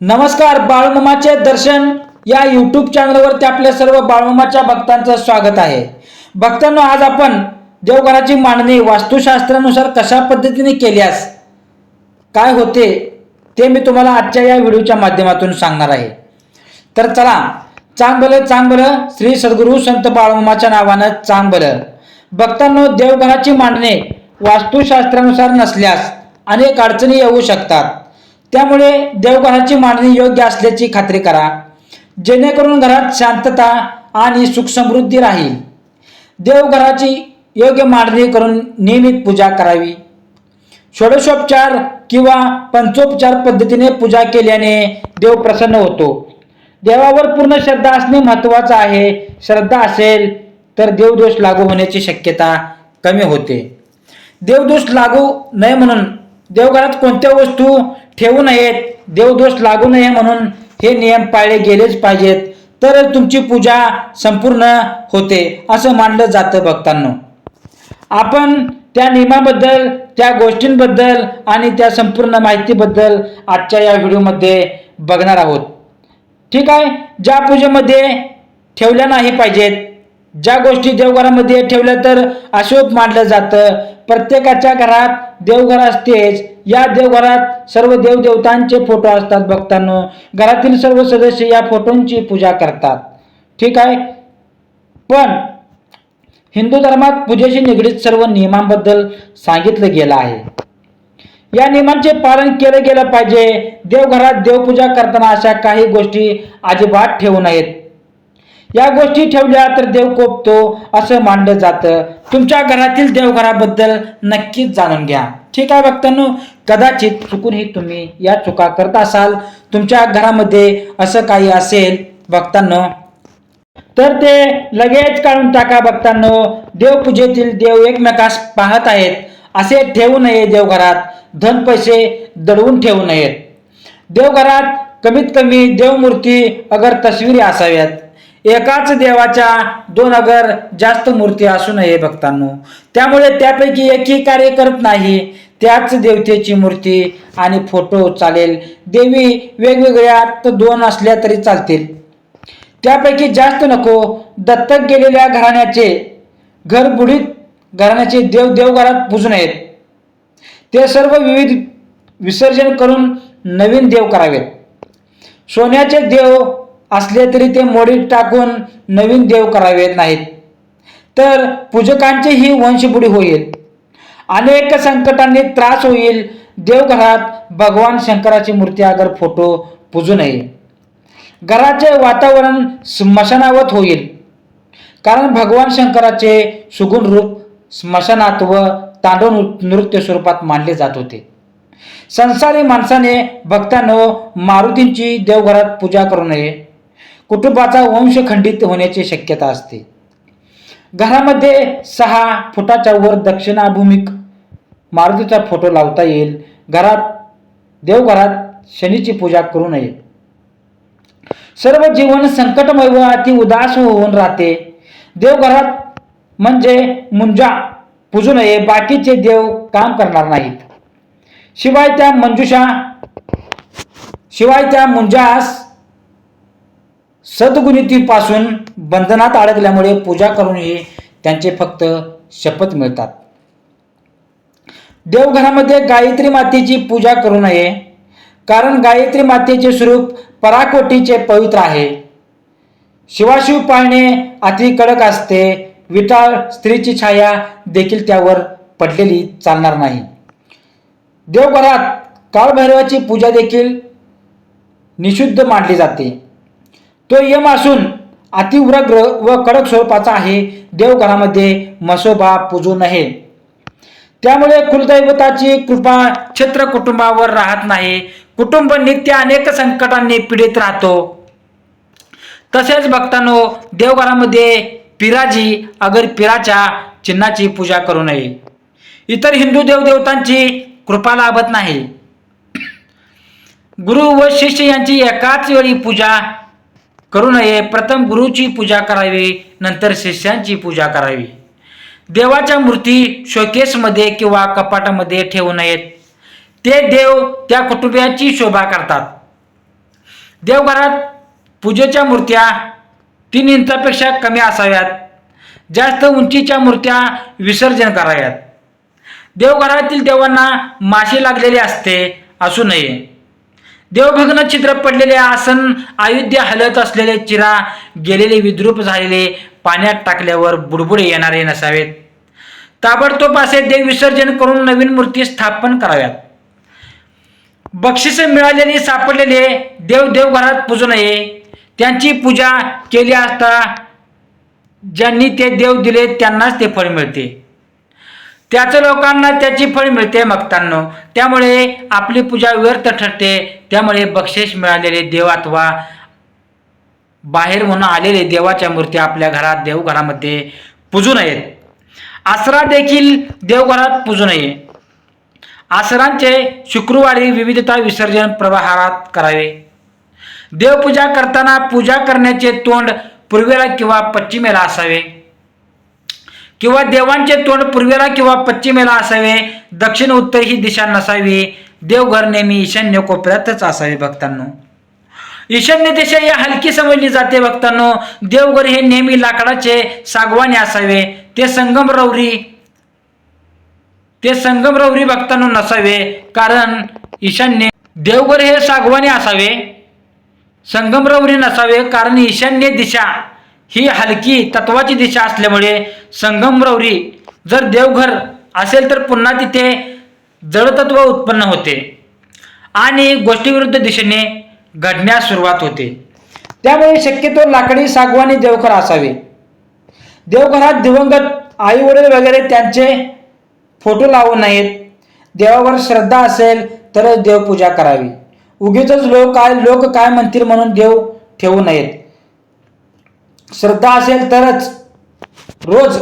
नमस्कार बाळमामाचे दर्शन या यूट्यूब चॅनलवरती आपल्या सर्व बाळमामाच्या भक्तांचं स्वागत आहे. भक्तांनो आज आपण देवघराची मांडणी वास्तुशास्त्रानुसार कशा पद्धतीने केल्यास काय होते ते मी तुम्हाला आजच्या या व्हिडिओच्या माध्यमातून सांगणार आहे. तर चला चांगलं चांगलं श्री सद्गुरू संत बाळमामाच्या नावानं चांगलं. भक्तांनो देवघराची मांडणी वास्तुशास्त्रानुसार नसल्यास अनेक अडचणी येऊ शकतात. त्यामुळे देवघराची मांडणी योग्य असल्याची खात्री करा. जेणेकरून घरात शांतता आणि सुखसमृद्धी राहील. देवघराची योग्य मांडणी करून नियमित पूजा करावी. षोडशोपचार किंवा पंचोपचार पद्धतीने पूजा केल्याने देव प्रसन्न होतो. देवावर पूर्ण श्रद्धा असणे महत्त्वाचं आहे. श्रद्धा असेल तर देवदोष लागू होण्याची शक्यता कमी होते. देवदोष लागू नये म्हणून देवघरात कोणत्या वस्तू ठेवू नयेत देवदोष लागू नये म्हणून हे नियम पाळले गेलेच पाहिजेत. तर तुमची पूजा संपूर्ण होते असं मानलं जातं भक्तांनो. आपण त्या नियमाबद्दल त्या गोष्टींबद्दल आणि त्या संपूर्ण माहितीबद्दल आजच्या या व्हिडिओमध्ये बघणार आहोत. ठीक आहे? ज्या पूजेमध्ये ठेवल्या नाही पाहिजेत ज्या गोष्टी देवघरामध्ये ठेवल्या तर अशुभ मानलं जातं. प्रत्येकाच्या घरात देवघर असतेच. या देवघरात सर्व देवदेवतांचे फोटो असतात भक्तांनो घरातील सर्व सदस्य या फोटोंची पूजा करतात. ठीक आहे? पण हिंदू धर्मात पूजेशी निगडीत सर्व नियमांबद्दल सांगितलं गेलं आहे. या नियमांचे पालन केलं गेलं पाहिजे. देवघरात देवपूजा करताना अशा काही गोष्टी अजिबात ठेवू नयेत. या गोष्टी ठेवल्या तर देव कोपतो असं मानलं जातं. तुमच्या घरातील देवघराबद्दल नक्कीच जाणून घ्या. ठीक आहे भक्तांनो कदाचित चुकूनही तुम्ही या चुका करत असाल तुमच्या घरामध्ये असं काही असेल भक्तांनो तर ते लगेच काढून टाका भक्तांनो. देवपूजेतील देव एकमेकास पाहत आहेत. असे ठेवू नये देवघरात. धन पैसे दडवून ठेवू नयेत. देवघरात कमीत कमी देवमूर्ती अगर तस्विरी असाव्यात. एकाच देवाच्या दोन अगर जास्त मूर्ती असू नये भक्तांनो त्यामुळे त्यापैकी एकही कार्य करत नाही त्याच देवतेची मूर्ती आणि फोटो चालेल. देवी वेगवेगळ्या दोन असल्या तरी चालतील. त्यापैकी जास्त नको दत्तक गेलेल्या घराण्याचे घर बुडीत घराण्याचे देव देवघरात पूजू नयेत. ते सर्व विविध विसर्जन करून नवीन देव करावेत. सोन्याचे देव असले तरी ते मोडीत टाकून नवीन देव करावेत नाहीत. तर पूजकांची ही वंशपुढी होईल. अनेक संकटांनी त्रास होईल. देवघरात भगवान शंकराची मूर्ती अगर फोटो पूजू नये. घराचे वातावरण स्मशानावत होईल. कारण भगवान शंकराचे सुगुण रूप स्मशानात व तांडव नृत्य स्वरूपात मानले जात होते. संसारी माणसाने भक्तांनो मारुतींची देवघरात पूजा करू नये. कुटुंबाचा वंश खंडित होण्याची शक्यता असते. घरामध्ये सहा फुटाच्या वर दक्षिणाभूमिक मारुतीचा फोटो लावता येईल. घरात देवघरात शनीची पूजा करू नये. सर्व जीवन संकटमय व अति उदास होऊन राहते. देवघरात म्हणजे मुंजा पूजू नये बाकीचे देव काम करणार नाहीत. शिवाय त्या मंजुषा शिवाय त्या मुंजास सद्गुणितीपासून बंधनात अडकल्यामुळे पूजा करूनही त्यांचे फक्त शपथ मिळतात. देवघरामध्ये गायत्री मातेची पूजा करू नये कारण गायत्री मातेचे स्वरूप पराकोटीचे पवित्र आहे. शिवाशिव पाळणे अति कडक असते विटाळ स्त्रीची छाया देखील त्यावर पडलेली चालणार नाही. देवघरात काळभैरवाची पूजा देखील निशुद्ध मानली जाते. तो यम असून अतिव्रग्र व कडक स्वरूपाचा आहे. देवघरामध्ये मसोबा पूजू नये. त्यामुळे कुलदैवताची कृपा छत्र कुटुंबावर राहत नाही. कुटुंब नित्य अनेक संकटांनी पीडित राहतो. तसेच भक्तांनो देवघरामध्ये पिराजी अगर पिराच्या चिन्हाची पूजा करू नये. इतर हिंदू देवदेवतांची कृपा लाभत नाही. गुरु व शिष्य यांची एकाच वेळी पूजा करू नये. प्रथम गुरुची पूजा करावी नंतर शिष्यांची पूजा करावी. देवाच्या मूर्ती शोकेसमध्ये किंवा कपाटामध्ये ठेवू नयेत. ते देव त्या कुटुंबियांची शोभा करतात. देवघरात पूजेच्या मूर्त्या तीन इंचापेक्षा कमी असाव्यात. जास्त उंचीच्या मूर्त्या विसर्जन कराव्यात. देवघरातील देवांना माशी लागलेली असते असू नये. देवभग्न चित्र पडलेले आसन अयोध्या हलत असलेले चिरा गेलेले विद्रूप झालेले पाण्यात टाकल्यावर बुडबुडे येणारे नसावेत. ताबडतोब असे देव विसर्जन करून नवीन मूर्ती स्थापन कराव्यात. बक्षिस मिळालेली सापडलेले देव देवघरात पूजू नये. त्यांची पूजा केली असता ज्यांनी ते देव दिले त्यांनाच ते फळ मिळते. त्याच लोकांना त्याची फळ मिळते मगतांनो त्यामुळे आपली पूजा व्यर्थ ठरते. त्यामुळे बक्षीस मिळालेले देव अथवा बाहेर म्हणून आलेले देवाच्या मूर्ती आपल्या घरात देवघरामध्ये पूजू नयेत. आसरा देखील देवघरात पूजू नये. आसरांचे शुक्रवारी विविधता विसर्जन प्रवाहारात करावे. देवपूजा करताना पूजा करण्याचे तोंड पूर्वेला किंवा पश्चिमेला असावे. किंवा देवांचे तोंड पूर्वेला किंवा पश्चिमेला असावे दक्षिण उत्तर ही दिशा नसावी देवघर नेहमी ईशान्य कोपऱ्यातच असावे भक्तांनो. ईशान्य दिशा ही हलकी समजली जाते भक्तांनो. देवघर हे नेहमी लाकडाचे सागवाने असावे. ते संगमरवरी ते संगमरवरी भक्तांनो नसावे. कारण ईशान्य देवघर हे सागवाने असावे. संगमरवरी नसावे. कारण ईशान्य दिशा ही हलकी तत्वाची दिशा असल्यामुळे संगमरवरी जर देवघर असेल तर पुन्हा तिथे जडतत्व उत्पन्न होते आणि गोष्टीविरुद्ध दिशेने घडण्यास सुरुवात होते. त्यामुळे शक्यतो लाकडी सागवानी देवघर असावे. देवघरात दिवंगत आई वडील वगैरे त्यांचे फोटो लावू नयेत. देवावर श्रद्धा असेल तरच देवपूजा करावी. उगीच लोक काय लोक काय म्हणतील म्हणून देव ठेवू नयेत. श्रद्धा असेल तरच रोज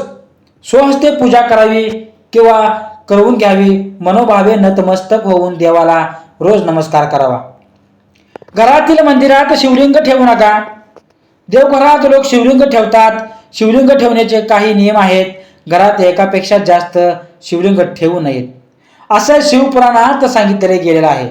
स्वहस्ते पूजा करावी किंवा करवून घ्यावी. मनोभावे नतमस्तक होऊन देवाला रोज नमस्कार करावा. घरातील मंदिरात शिवलिंग ठेवू नका. देवघरात लोक शिवलिंग ठेवतात. शिवलिंग ठेवण्याचे काही नियम आहेत. घरात एकापेक्षा जास्त शिवलिंग ठेवू नयेत. असं शिवपुराणात सांगितले गेलेलं आहे.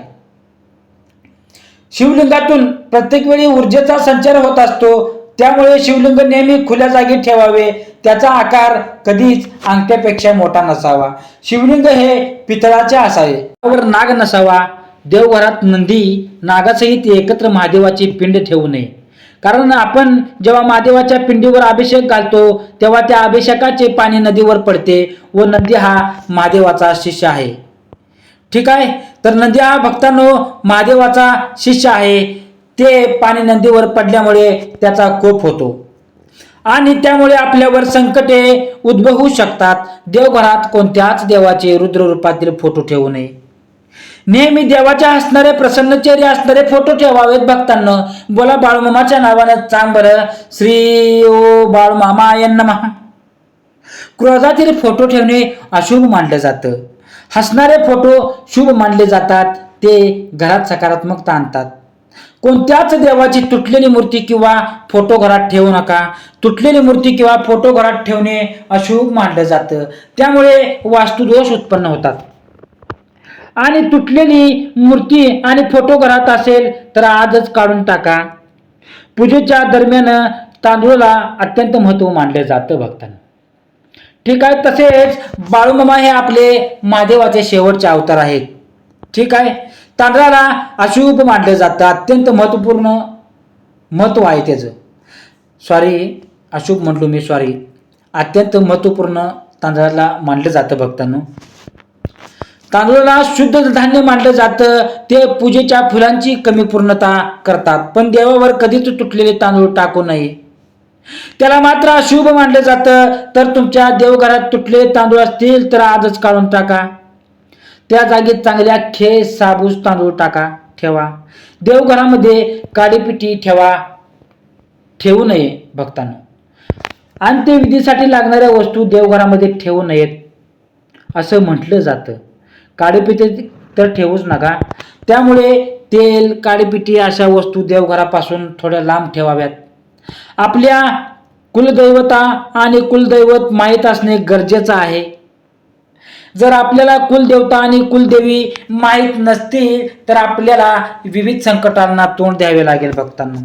शिवलिंगातून प्रत्येक वेळी ऊर्जेचा संचार होत असतो. त्यामुळे शिवलिंग नेहमी खुल्या जागी ठेवावे. त्याचा आकार कधीच अंगठ्यापेक्षा मोठा नसावा. शिवलिंग हे पितळाचे असावे. त्यावर नाग नसावा. देवघरात नंदी नागासहित एकत्र महादेवाची पिंड ठेवू नये. कारण आपण जेव्हा महादेवाच्या पिंडीवर अभिषेक घालतो तेव्हा त्या अभिषेकाचे पाणी नदीवर पडते व नंदी हा महादेवाचा शिष्य आहे. ठीक आहे? तर नंदी हा भक्तांनो महादेवाचा शिष्य आहे. ते पाणी नदीवर पडल्यामुळे त्याचा कोप होतो. आणि त्यामुळे आपल्यावर संकटे उद्भवू शकतात. देवघरात कोणत्याच देवाचे रुद्ररूपातील फोटो ठेवू नये. नेहमी देवाच्या असणारे प्रसन्न चेहरे असणारे फोटो ठेवावेत भक्तांना. बोला बाळूमामाच्या नावानं चांग बरं श्री ओ बाळूमामा यांना क्रोधातील फोटो ठेवणे अशुभ मानलं जातं. हसणारे फोटो शुभ मानले जातात. ते घरात सकारात्मकता आणतात. कोणत्याच देवाची तुटलेली मूर्ती किंवा फोटो घरात ठेवू नका. तुटलेली मूर्ती किंवा फोटो घरात ठेवणे अशुभ मानलं जातं. त्यामुळे वास्तुदोष उत्पन्न होतात. आणि तुटलेली मूर्ती आणि फोटो घरात असेल तर आजच काढून टाका. पूजेच्या दरम्यान तांदूळाला अत्यंत महत्त्व मानले जातं भक्तांना. ठीक आहे तसेच बाळूमामा हे आपले महादेवाचे शेवटचे अवतार आहेत. ठीक आहे? तांदळाला अशुभ मानलं जातं अत्यंत महत्त्वपूर्ण महत्त्व आहे त्याचं. सॉरी अशुभ म्हटलो मी सॉरी अत्यंत महत्त्वपूर्ण तांदळाला मानलं जातं भक्तांनो. तांदूळाला शुद्ध धान्य मानलं जातं ते पूजेच्या फुलांची कमी पूर्णता करतात पण देवावर कधीच तुटलेले तांदूळ टाकू नये. त्याला मात्र अशुभ मानलं जातं तर तुमच्या देवघरात तुटलेले तांदूळ असतील तर आजच काढून टाका. त्या जागी चांगल्या खे साबूस तांदूळ टाका ठेवा. देवघरामध्ये काडीपिटी ठेवा ठेवू नये भक्तांना. अंत्यविधीसाठी लागणाऱ्या वस्तू देवघरामध्ये ठेवू नयेत असं म्हटलं जातं. काडीपिटी तर ठेवूच नका. त्यामुळे तेल काडीपिटी अशा वस्तू देवघरापासून थोड्या लांब ठेवाव्यात. आपल्या कुलदैवता आणि कुलदैवत माहीत असणे गरजेचं आहे. जर आपल्याला कुलदेवता आणि कुलदेवी माहीत नसतील तर आपल्याला विविध संकटांना तोंड द्यावे लागेल भक्तांना.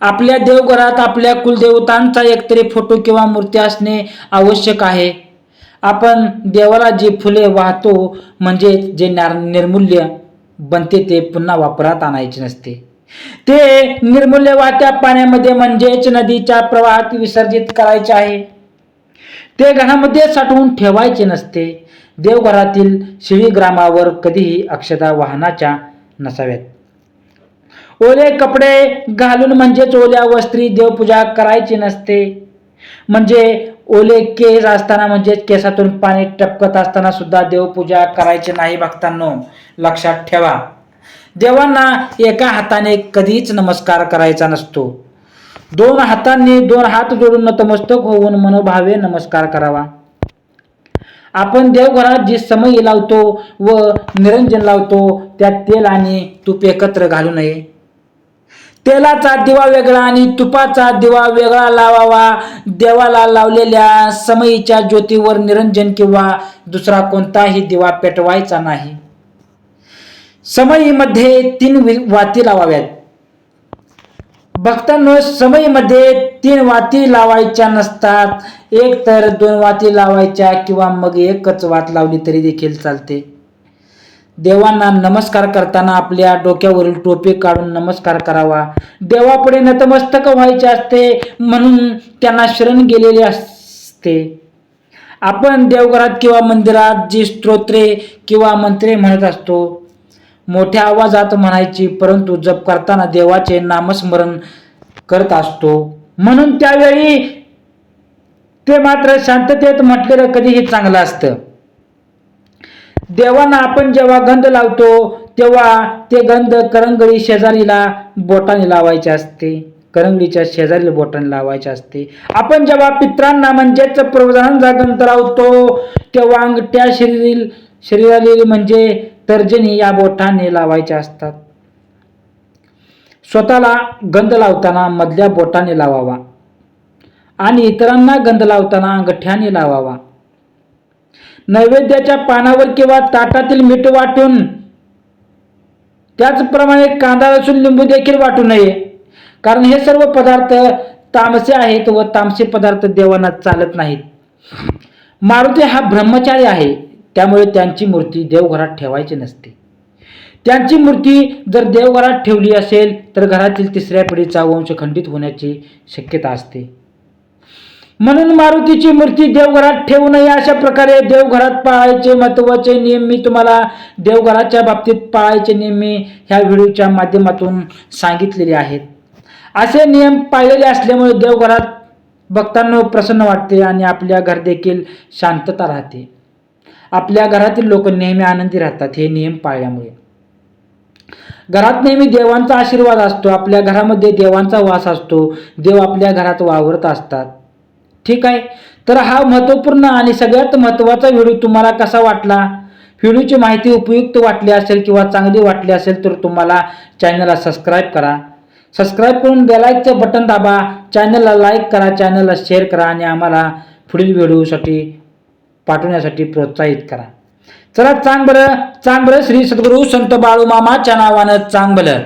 आपल्या देवघरात आपल्या कुलदेवतांचा एकतरी फोटो किंवा मूर्ती असणे आवश्यक आहे. आपण देवाला जी फुले वाहतो म्हणजे जे निर्मूल्य बनते ते पुन्हा वापरात आणायचे नसते. ते निर्मूल्य वाहत्या पाण्यामध्ये म्हणजेच नदीच्या प्रवाहात विसर्जित करायचे आहे. ते घरामध्ये साठवून ठेवायचे नसते. देवघरातील शिळीग्रामावर कधीही अक्षता वाहनाच्या नसाव्यात. ओले कपडे घालून म्हणजेच ओल्या वस्त्री देवपूजा करायची नसते. म्हणजे ओले केस असताना म्हणजेच केसातून पाणी टपकत असताना सुद्धा देवपूजा करायची नाही भक्तांनो. लक्षात ठेवा. देवांना एका हाताने कधीच नमस्कार करायचा नसतो. दोन हातांनी दोन हात जोडून नतमस्तक होऊन मनोभावे नमस्कार करावा. आपण देवघरात जी समय लावतो व निरंजन लावतो त्यात तेल आणि तूप एकत्र घालू नये. तेलाचा दिवा वेगळा आणि तुपाचा दिवा वेगळा लावावा. देवाला लावलेल्या समईच्या ज्योतीवर निरंजन किंवा दुसरा कोणताही दिवा पेटवायचा नाही. समईमध्ये तीन वि- वाती लावाव्यात. भक्तांनो समईमध्ये तीन वाती लावायच्या नसतात. एक तर दोन वाती लावायच्या किंवा मग एकच वात लावली तरी देखील चालते. देवांना नमस्कार करताना आपल्या डोक्यावरील टोपी काढून नमस्कार करावा. देवापुढे नतमस्तक व्हायचे असते म्हणून त्यांना शरण गेलेले असते. आपण देवघरात किंवा मंदिरात जी स्तोत्रे किंवा मंत्रे म्हणत असतो मोठ्या आवाजात म्हणायची परंतु जप करताना देवाचे नामस्मरण करत असतो. म्हणून त्यावेळी ते मात्र शांततेत म्हटलेलं कधीही चांगलं असतं. देवांना आपण जेव्हा गंध लावतो तेव्हा ते गंध करंगळी शेजारीला बोटाने लावायचे असते. करंगळीच्या शेजारीला बोटाने लावायचे असते. आपण जेव्हा पित्रांना म्हणजेच प्रवधानांचा गंध लावतो तेव्हा अंगठ्या शरीरील शरीरातील म्हणजे तर्जनी या बोटाने लावायच्या असतात. स्वतःला गंध लावताना मधल्या बोटाने लावावा आणि इतरांना गंध लावताना अंगठ्याने लावावा. नैवेद्याच्या पानावर किंवा ताटातील मीठ वाटून त्याचप्रमाणे कांदा लसूण लिंबू देखील वाटू नये. कारण हे सर्व पदार्थ तामसे आहेत व तामसे पदार्थ देवांना चालत नाहीत. मारुती हा ब्रह्मचारी आहे. त्यामुळे त्यांची मूर्ती देवघरात ठेवायची नसते. त्यांची मूर्ती जर देवघरात ठेवली असेल तर घरातील तिसऱ्या पिढीचा वंश खंडित होण्याची शक्यता असते. म्हणून मारुतीची मूर्ती देवघरात ठेवू नये अशा प्रकारे देवघरात पाळायचे महत्त्वाचे नियम मी तुम्हाला देवघराच्या बाबतीत पाळायचे नियम मी ह्या व्हिडिओच्या माध्यमातून सांगितलेले आहेत. असे नियम पाळलेले असल्यामुळे देवघरात भक्तांना प्रसन्न वाटते आणि आपल्या घरदेखील शांतता राहते. आपल्या घरातील लोक नेहमी आनंदी राहतात हे नियम पाळल्यामुळे. घरात नेहमी देवांचा आशीर्वाद असतो आपल्या घरामध्ये देवांचा वास असतो देव आपल्या घरात वावरत असतात. ठीक आहे? तर हा महत्त्वपूर्ण आणि सगळ्यात महत्त्वाचा व्हिडिओ तुम्हाला कसा वाटला? व्हिडिओची माहिती उपयुक्त वाटली असेल किंवा चांगली वाटली असेल तर तुम्हाला चॅनलला सबस्क्राईब करा. सबस्क्राईब करून बेलाईकचं बटन दाबा चॅनलला लाईक करा चॅनलला शेअर करा आणि आम्हाला पुढील व्हिडिओसाठी पाठवण्यासाठी प्रोत्साहित करा. चला चांग बरं चांग बरं श्री सद्गुरू संत बाळूमामाच्या नावानं चांग बलं